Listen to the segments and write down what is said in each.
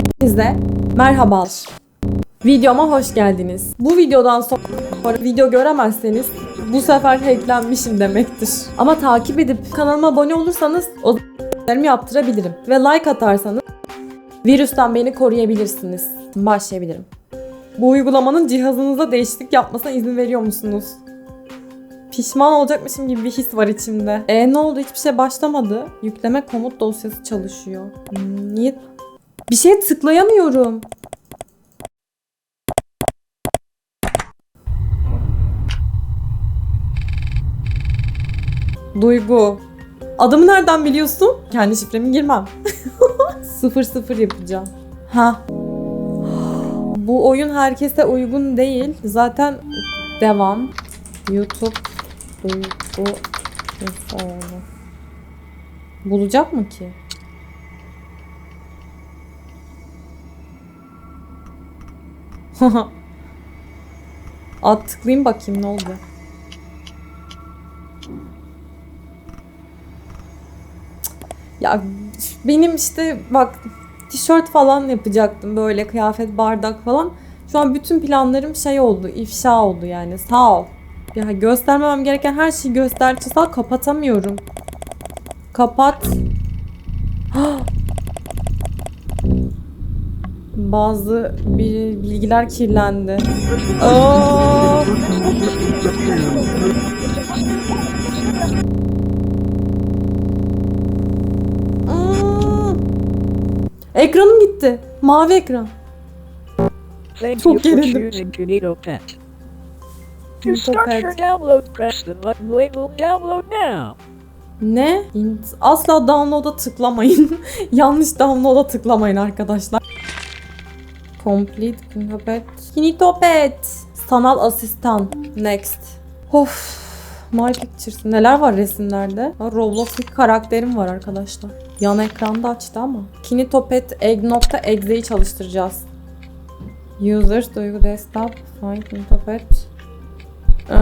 Hepinize merhabalar. Videoma hoş geldiniz. Bu videodan sonra video göremezseniz bu sefer hacklenmişim demektir. Ama takip edip kanalıma abone olursanız o yaptırabilirim. Ve like atarsanız virüsten beni koruyabilirsiniz. Başlayabilirim. Bu uygulamanın cihazınıza değişiklik yapmasına izin veriyor musunuz? Pişman olacakmışım gibi bir his var içimde. E ne oldu? Hiçbir şey başlamadı. Yükleme komut dosyası çalışıyor. Hmm, Niye? Bir şeye tıklayamıyorum. Duygu. Adımı nereden biliyorsun? Kendi şifremi girmem. sıfır sıfır yapacağım. Ha. Bu oyun herkese uygun değil. Zaten devam. YouTube Duygu. Bulacak mı ki? At tıklayayım bakayım ne oldu. Ya benim işte bak tişört falan yapacaktım böyle kıyafet bardak falan. Şu an bütün planlarım şey oldu ifşa oldu yani sağ ol. Ya göstermemem gereken her şeyi gösterdi. Sağ kapatamıyorum. Kapat. Bazı bilgiler kirlendi. Ekranım gitti. Mavi ekran. Çok gerildim. Ne? Asla download'a tıklamayın. Yanlış download'a tıklamayın arkadaşlar. Complete Kinitopet. Kinitopet. Sanal asistan. Next. Of. My Pictures. Neler var resimlerde? Ha, Roblox'taki karakterim var arkadaşlar. Yan ekranda açtı ama. Kinitopet egg.exe'yi çalıştıracağız. Users, Duygu Desktop, Find Kinitopet. Ee,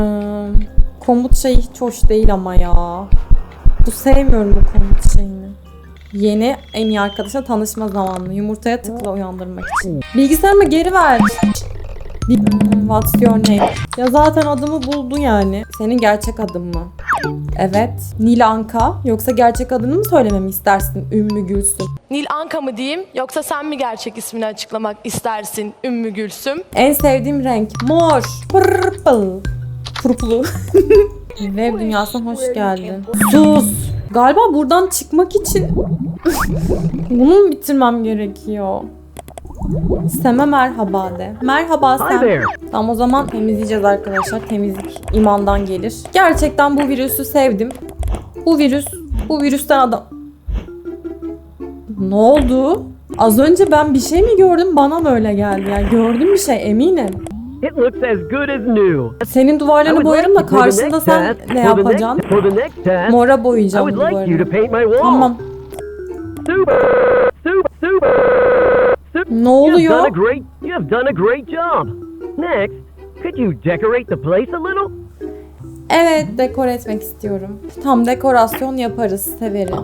komut şey hiç hoş değil ama ya. Bu sevmiyorum bu komut şeyini. Yeni en iyi arkadaşla tanışma zamanı. Yumurtaya tıkla uyandırmak için. Bilgisayarımı geri ver. What's your name? Ya zaten adımı buldu yani. Senin gerçek adın mı? Evet. Nilanka. Yoksa gerçek adını mı söylememi istersin? Ümmü Gülsüm. Nil Anka mı diyeyim yoksa sen mi gerçek ismini açıklamak istersin Ümmü Gülsüm? En sevdiğim renk. Mor. Purple. Purple. Web dünyasına hoş geldin. Sus. Galiba buradan çıkmak için bunu mu bitirmem gerekiyor? Seme merhaba de. Merhaba Sem. Tamam o zaman temizleyeceğiz arkadaşlar. Temizlik imandan gelir. Gerçekten bu virüsü sevdim. Bu virüs, bu virüsten adam... Ne oldu? Az önce ben bir şey mi gördüm bana mı öyle geldi ya? Gördüm bir şey eminim. It looks as good as new. Senin duvarlarını boyarım da karşında sen ne yapacaksın? Mora boyayacağım duvarını. Tamam. Super, super, super, super. Ne oluyor? you have done a great job. Next, could you decorate the place a little? Evet dekor etmek istiyorum. Tam dekorasyon yaparız severim.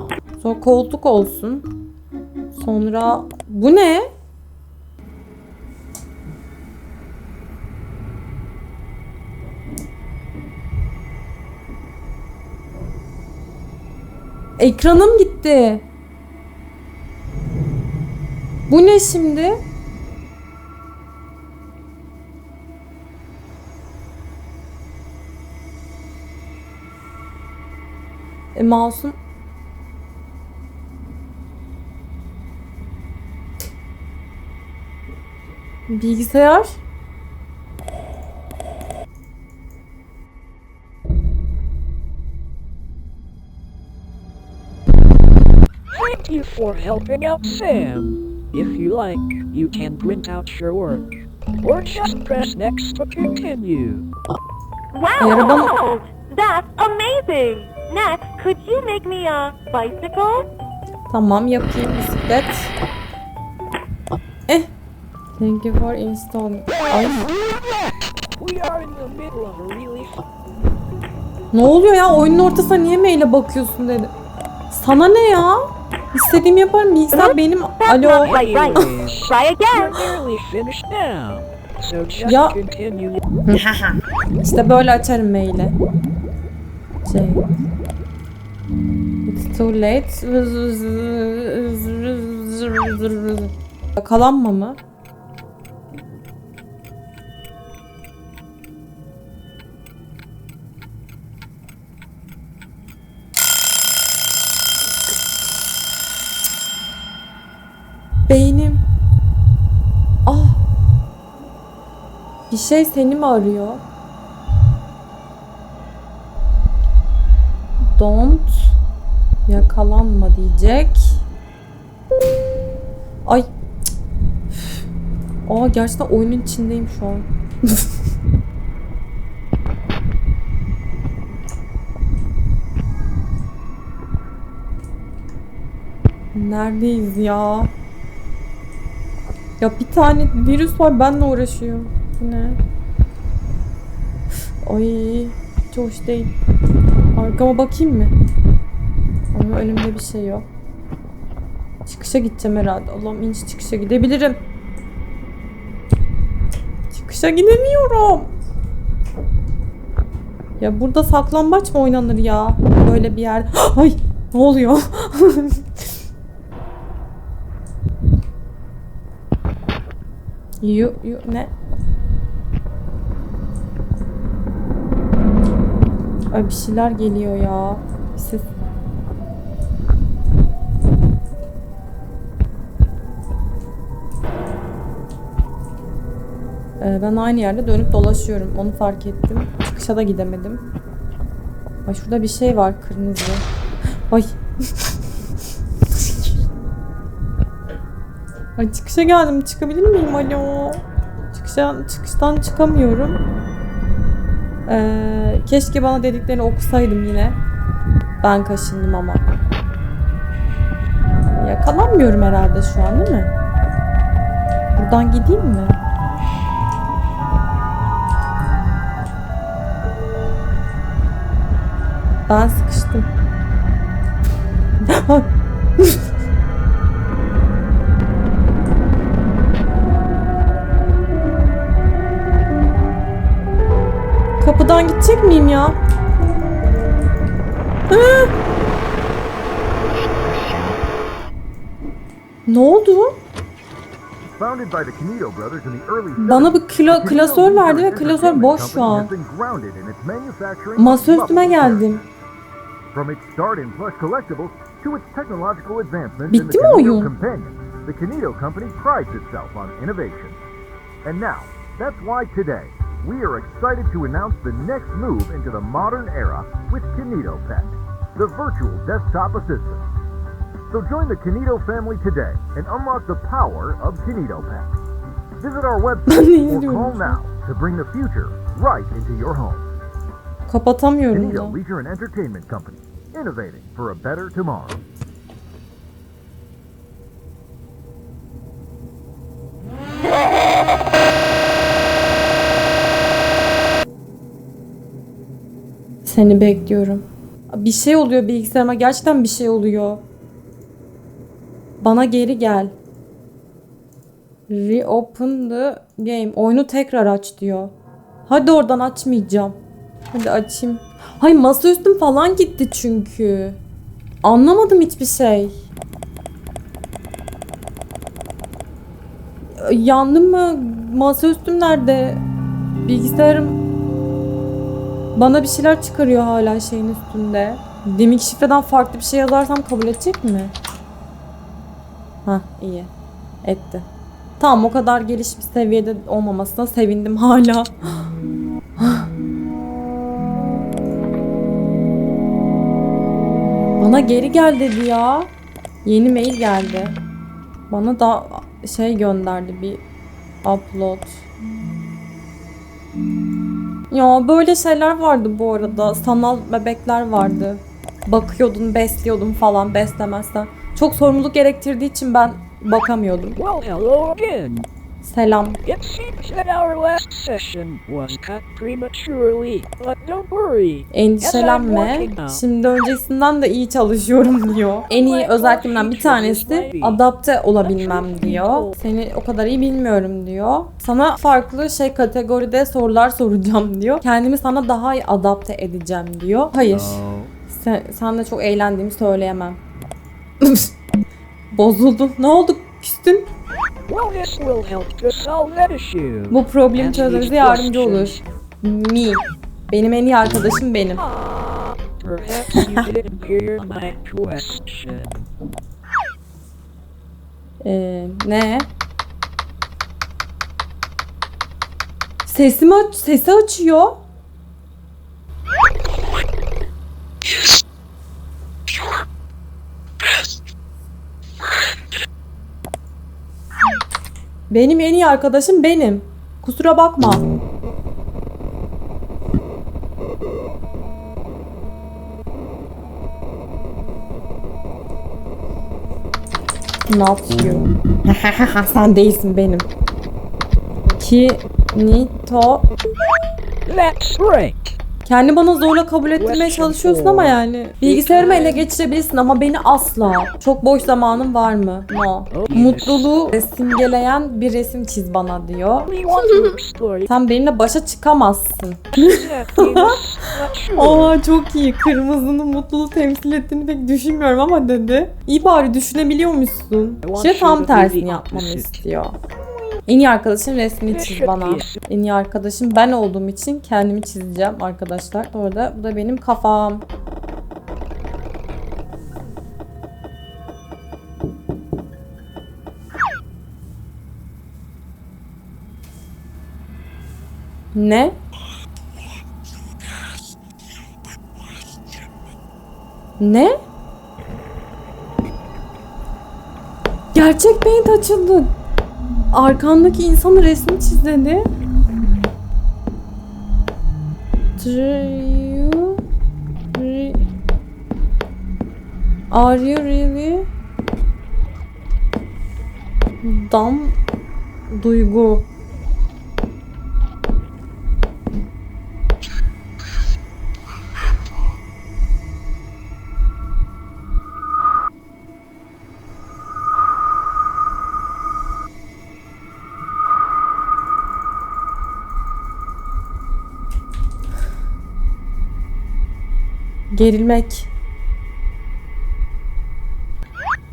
Sonra koltuk olsun. Sonra bu ne? Ekranım gitti. Bu ne şimdi? E, mouse'um Bilgisayar you for helping out Sam. If you like, you can print out your work. Or just press next to continue. Wow! That's amazing! Next, could you make me a bicycle? Tamam yapayım bisiklet. Eh. Thank you for installing. Ay. We are in the middle of a really Ne oluyor ya? Oyunun ortasına niye maile bakıyorsun dedi. Sana ne ya? İstediğimi yaparım. Bilgisayar benim. Alo. Try again. Ya. İşte böyle açarım maili. Şey. It's too late. Yakalanma mı? Şey seni mi arıyor? Don't yakalanma diyecek. Ay. Aa gerçekten oyunun içindeyim şu an. Neredeyiz ya? Ya bir tane virüs var benle uğraşıyor. Bu ne? Ay hiç hoş değil. Arkama bakayım mı? Ama önümde bir şey yok. Çıkışa gideceğim herhalde. Allah'ım inç çıkışa gidebilirim. Çıkışa gidemiyorum. Ya burada saklambaç mı oynanır ya? Böyle bir yer. Ay ne oluyor? yu yu ne? Ay bir şeyler geliyor ya. Ses. Ee, ben aynı yerde dönüp dolaşıyorum. Onu fark ettim. Çıkışa da gidemedim. Ay şurada bir şey var kırmızı. Ay. Ay çıkışa geldim. Çıkabilir miyim? Alo. Çıkışa, çıkıştan çıkamıyorum. Ee, keşke bana dediklerini okusaydım yine. Ben kaşındım ama. Yakalanmıyorum herhalde şu an değil mi? Buradan gideyim mi? Ben sıkıştım. Kapıdan gidecek miyim ya? Hı? Ne oldu? Bana bir 70s, kilo, klasör verdi ve klasör boş şu an. Masa üstüme geldim. Bitti mi oyun? The Canito Company prides itself on innovation. And now, that's why today, we are excited to announce the next move into the modern era with Canito Pet, the virtual desktop assistant. So join the Canito family today and unlock the power of Canito Pet. Visit our website or call now to bring the future right into your home. Kapatamıyorum Canito da. Leisure and Entertainment Company, innovating for a better tomorrow. Seni bekliyorum. Bir şey oluyor bilgisayarıma. Gerçekten bir şey oluyor. Bana geri gel. Reopen the game. Oyunu tekrar aç diyor. Hadi oradan açmayacağım. Hadi açayım. Hay masaüstüm falan gitti çünkü. Anlamadım hiçbir şey. Yandım mı? Masaüstüm nerede? Bilgisayarım bana bir şeyler çıkarıyor hala şeyin üstünde. Demek şifreden farklı bir şey yazarsam kabul edecek mi? Ha iyi. Etti. Tamam o kadar gelişmiş seviyede olmamasına sevindim hala. Bana geri gel dedi ya. Yeni mail geldi. Bana da şey gönderdi bir upload. Ya böyle şeyler vardı bu arada. Sanal bebekler vardı. Bakıyordun, besliyordun falan beslemezsen. Çok sorumluluk gerektirdiği için ben bakamıyordum. Well, hello again. Selam. It seems that our last session was cut prematurely, but don't worry. Endişelenme. Şimdi öncesinden de iyi çalışıyorum diyor. En iyi özelliklerimden bir tanesi adapte olabilmem diyor. Seni o kadar iyi bilmiyorum diyor. Sana farklı şey kategoride sorular soracağım diyor. Kendimi sana daha iyi adapte edeceğim diyor. Hayır. Sen, sen de çok eğlendiğimi söyleyemem. Bozuldun. Ne oldu? Küstün. Bu problemi çözmemize yardımcı olur. Me. Benim en iyi arkadaşım benim. Question. Ee, ne? Sesimi aç, sesi açıyor. Benim en iyi arkadaşım benim. Kusura bakma. Not you. Sen değilsin benim. Kinito. That's right. Kendi bana zorla kabul ettirmeye çalışıyorsun ama yani. Bilgisayarımı ele geçirebilirsin ama beni asla. Çok boş zamanın var mı? No. Mutluluğu simgeleyen bir resim çiz bana diyor. Sen benimle başa çıkamazsın. Aa çok iyi. Kırmızının mutluluğu temsil ettiğini pek düşünmüyorum ama dedi. İyi bari düşünebiliyormuşsun. İşte tam tersini yapmamı istiyor. En iyi arkadaşın resmini çiz bana. En iyi arkadaşım ben olduğum için kendimi çizeceğim arkadaşlar. Orada bu da benim kafam. Ne? Ne? Gerçek paint açıldı. Arkandaki insanın resmini çiz dedi. Are you really Dam Duygu Gerilmek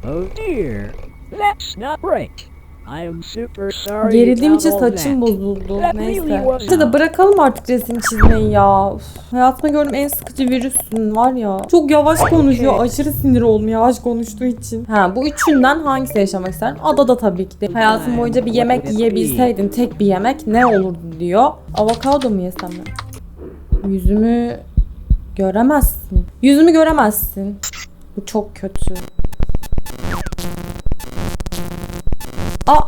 Oh dear. That's not right. I am super sorry. Gerildiğim için saçım bozuldu. Neyse. İşte de bırakalım artık resim çizmeyi ya. Üf, Hayatımda gördüğüm en sıkıcı virüsün var ya. Çok yavaş konuşuyor. Aşırı sinir oldum yavaş konuştuğu için. Ha bu üçünden hangisi yaşamak isterdin? Adada tabii ki de. Hayatım boyunca bir yemek yiyebilseydin tek bir yemek ne olurdu diyor. Avokado mu yesem ben? Yüzümü göremezsin. Yüzümü göremezsin. Bu çok kötü. Aa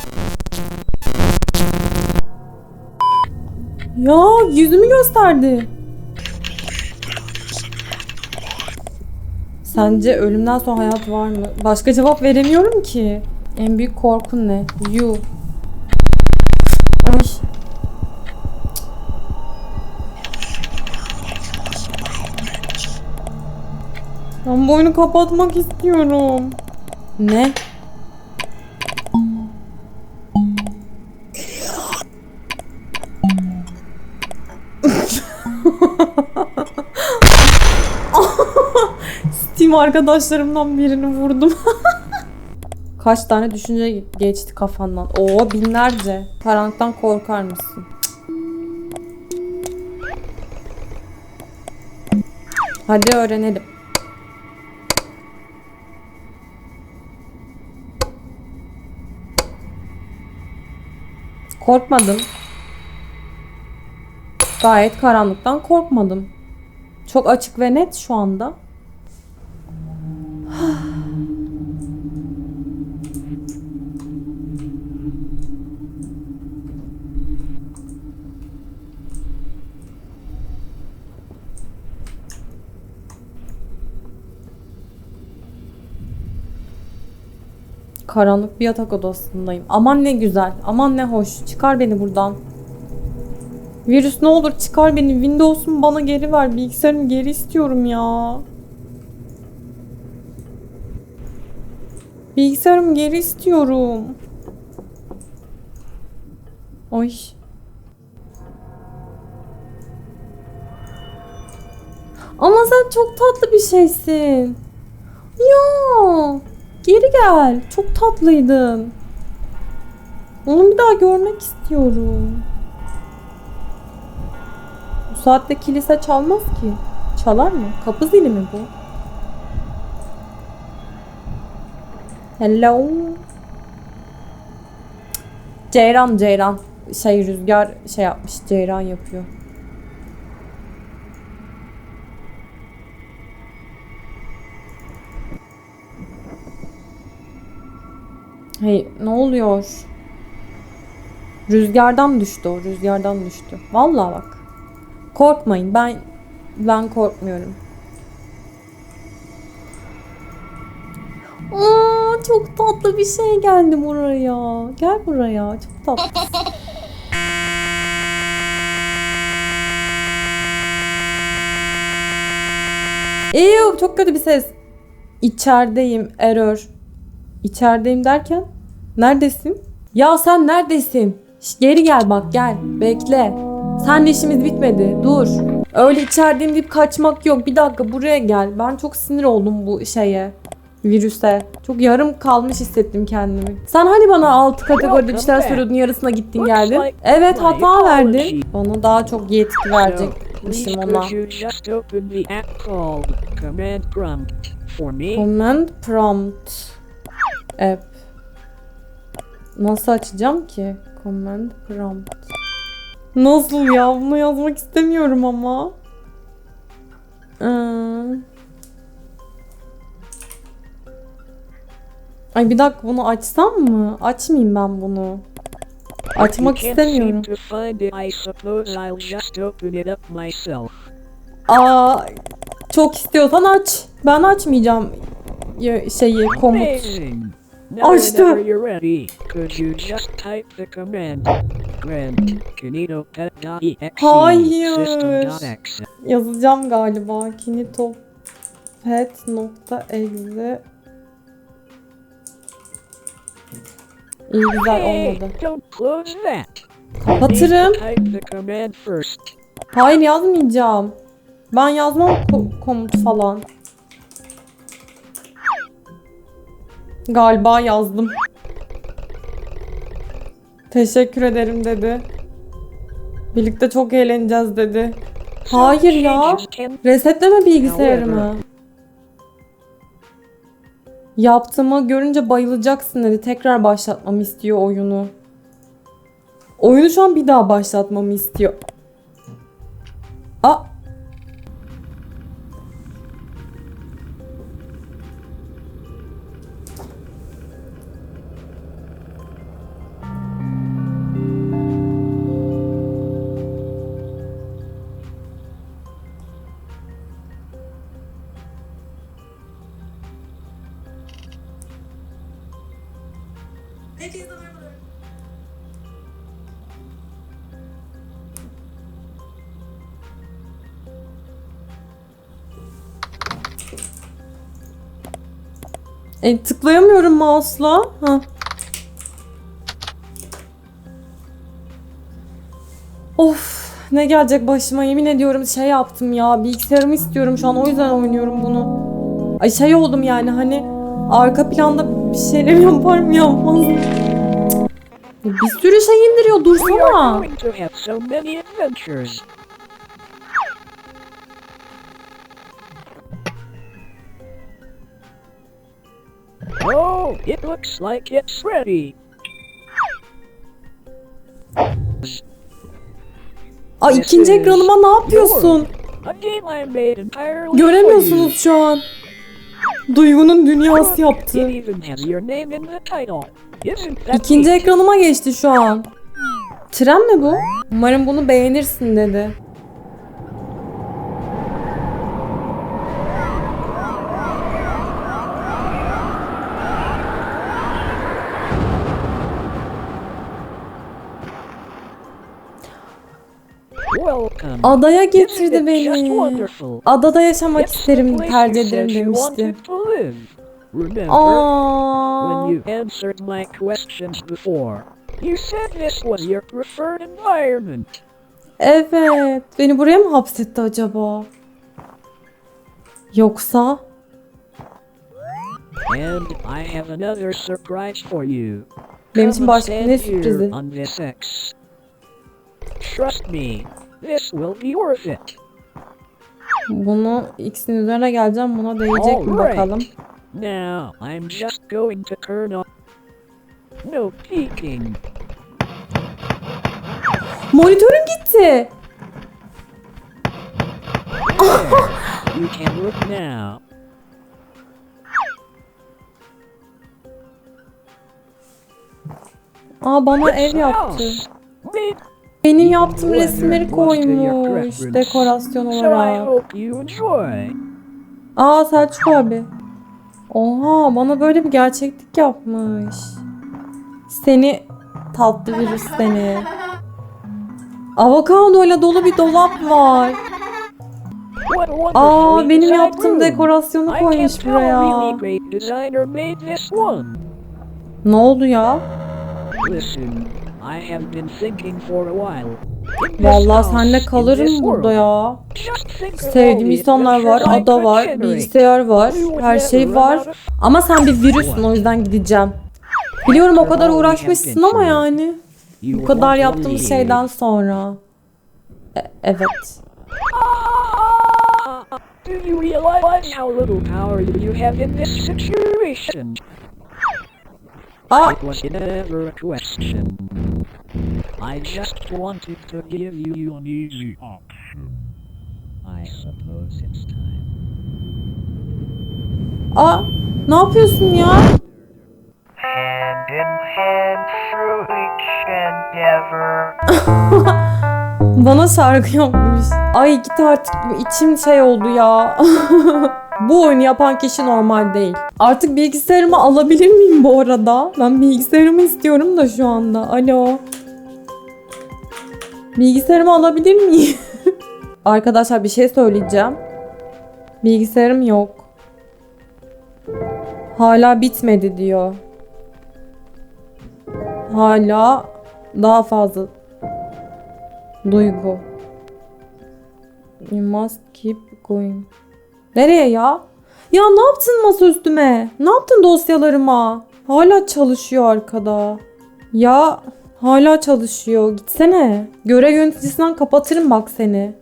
Ya yüzümü gösterdi. Sence ölümden sonra hayat var mı? Başka cevap veremiyorum ki. En büyük korkun ne? You. Ay. Ben bu oyunu kapatmak istiyorum. Ne? Steam arkadaşlarımdan birini vurdum. Kaç tane düşünce geçti kafandan? Oo binlerce. Karanlıktan korkar mısın? Hadi öğrenelim. Korkmadım. Gayet karanlıktan korkmadım. Çok açık ve net şu anda. Karanlık bir yatak odasındayım. Aman ne güzel. Aman ne hoş. Çıkar beni buradan. Virüs ne olur çıkar beni. Windows'umu bana geri ver. Bilgisayarımı geri istiyorum ya. Bilgisayarımı geri istiyorum. Oy. Ama sen çok tatlı bir şeysin. Ya. Geri gel. Çok tatlıydın. Onu bir daha görmek istiyorum. Bu saatte kilise çalmaz ki. Çalar mı? Kapı zili mi bu? Hello. Ceyran Ceyran. Şey rüzgar şey yapmış. Ceyran yapıyor. Hey ne oluyor? Rüzgardan düştü o. Rüzgardan düştü. Vallahi bak. Korkmayın. Ben ben korkmuyorum. Aa, çok tatlı bir şey geldi buraya. Gel buraya. Çok tatlı. Ew, çok kötü bir ses. İçerideyim. Error. İçerideyim derken? Neredesin? Ya sen neredesin? Şş, geri gel bak gel. Bekle. Senle işimiz bitmedi. Dur. Öyle içerideyim deyip kaçmak yok. Bir dakika buraya gel. Ben çok sinir oldum bu şeye. Virüse. Çok yarım kalmış hissettim kendimi. Sen hani bana altı kategoride bir şeyler söylüyordun yarısına gittin geldin. Evet hata verdin. Bana daha çok yetki verecekmişim ona. Command Prompt for Nasıl açacağım ki? Command prompt. Nasıl ya? Bunu yazmak istemiyorum ama. Ee... Ay bir dakika bunu açsam mı? Açmayayım ben bunu. Açmak istemiyorum. Aa, çok istiyorsan aç. Ben açmayacağım ya- şeyi komut. Now Açtı. whenever you're ready, could you just type the command grand kinetopet.exe Hayır. system.exe Yazacağım galiba. kinitopet.exe İyi güzel Hey, olmadı. don't close that. Kapatırım. Type the command first. Hayır yazmayacağım. Ben yazmam ko- komut falan. Galiba yazdım. Teşekkür ederim dedi. Birlikte çok eğleneceğiz dedi. Hayır ya. Resetleme bilgisayarımı. Yaptığımı görünce bayılacaksın dedi. Tekrar başlatmamı istiyor oyunu. Oyunu şu an bir daha başlatmamı istiyor. Aa. E, tıklayamıyorum mouse'la. Ha. Of ne gelecek başıma yemin ediyorum şey yaptım ya bilgisayarımı istiyorum şu an o yüzden oynuyorum bunu. Ay şey oldum yani hani arka planda bir şeyler yapar mı yapmaz. Bir sürü şey indiriyor dursana. Oh, it looks like it's ready. Ay ikinci ekranıma ne yapıyorsun? Göremiyorsunuz şu an. Duygunun dünyası yaptı. İkinci ekranıma geçti şu an. Tren mi bu? Umarım bunu beğenirsin dedi. Adaya getirdi beni. Adada yaşamak isterim, tercih ederim demişti. Aa. Evet. Beni buraya mı hapsetti acaba? Yoksa? And I have another surprise for you. Benim için başka ne sürprizi? Trust me, this will be worth it. Bunu X'in üzerine geleceğim. Buna değecek mi bakalım. Now, I'm just going to turn on. No peeking. Monitörün gitti. You can look now. Aa bana ev yaptı. Benim yaptığım resimleri koymuş dekorasyon olarak. Aa Selçuk abi. Oha bana böyle bir gerçeklik yapmış. Seni tatlı virüs seni. Avokadoyla dolu bir dolap var. Aa benim yaptığım dekorasyonu koymuş buraya. Ne oldu ya? I have been thinking for a while. Vallahi senle kalırım burada ya. Sevdiğim insanlar var, ada var, bilgisayar var, her şey var. Ama sen bir virüsün o yüzden gideceğim. Biliyorum o kadar uğraşmışsın ama yani. Bu kadar leave. şeyden sonra. E- evet. Do you realize how little power you have in this situation? Aa It was never a question. I just wanted to give you an easy option. I suppose it's time. aa ne yapıyorsun ya? Hand in hand through each endeavor. Bana şarkı yapmış. Ay git artık içim şey oldu ya. bu oyunu yapan kişi normal değil. Artık bilgisayarımı alabilir miyim bu arada? Ben bilgisayarımı istiyorum da şu anda. Alo. Bilgisayarımı alabilir miyim? Arkadaşlar bir şey söyleyeceğim. Bilgisayarım yok. Hala bitmedi diyor. Hala daha fazla Duygu. You must keep going. Nereye ya? Ya ne yaptın masa üstüme? Ne yaptın dosyalarıma? Hala çalışıyor arkada. Ya hala çalışıyor. Gitsene. Görev yöneticisinden kapatırım bak seni.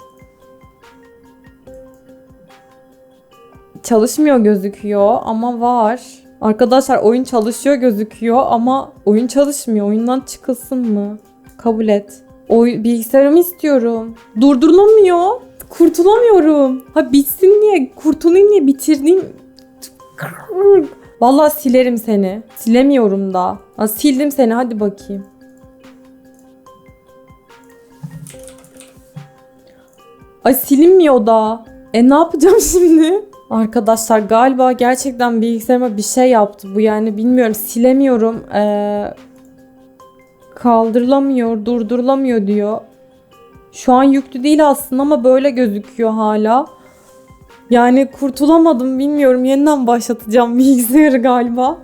Çalışmıyor gözüküyor ama var. Arkadaşlar oyun çalışıyor gözüküyor ama oyun çalışmıyor. Oyundan çıkılsın mı? Kabul et. Oy bilgisayarımı istiyorum. Durdurulamıyor. Kurtulamıyorum. Ha bitsin diye, kurtulayım diye bitirdim. Vallahi silerim seni. Silemiyorum da. Ha, sildim seni hadi bakayım. Ay silinmiyor da. E ne yapacağım şimdi? Arkadaşlar galiba gerçekten bilgisayarıma bir şey yaptı bu yani bilmiyorum silemiyorum. Ee, kaldırılamıyor, durdurulamıyor diyor. Şu an yüklü değil aslında ama böyle gözüküyor hala. Yani kurtulamadım bilmiyorum. Yeniden başlatacağım bilgisayarı galiba.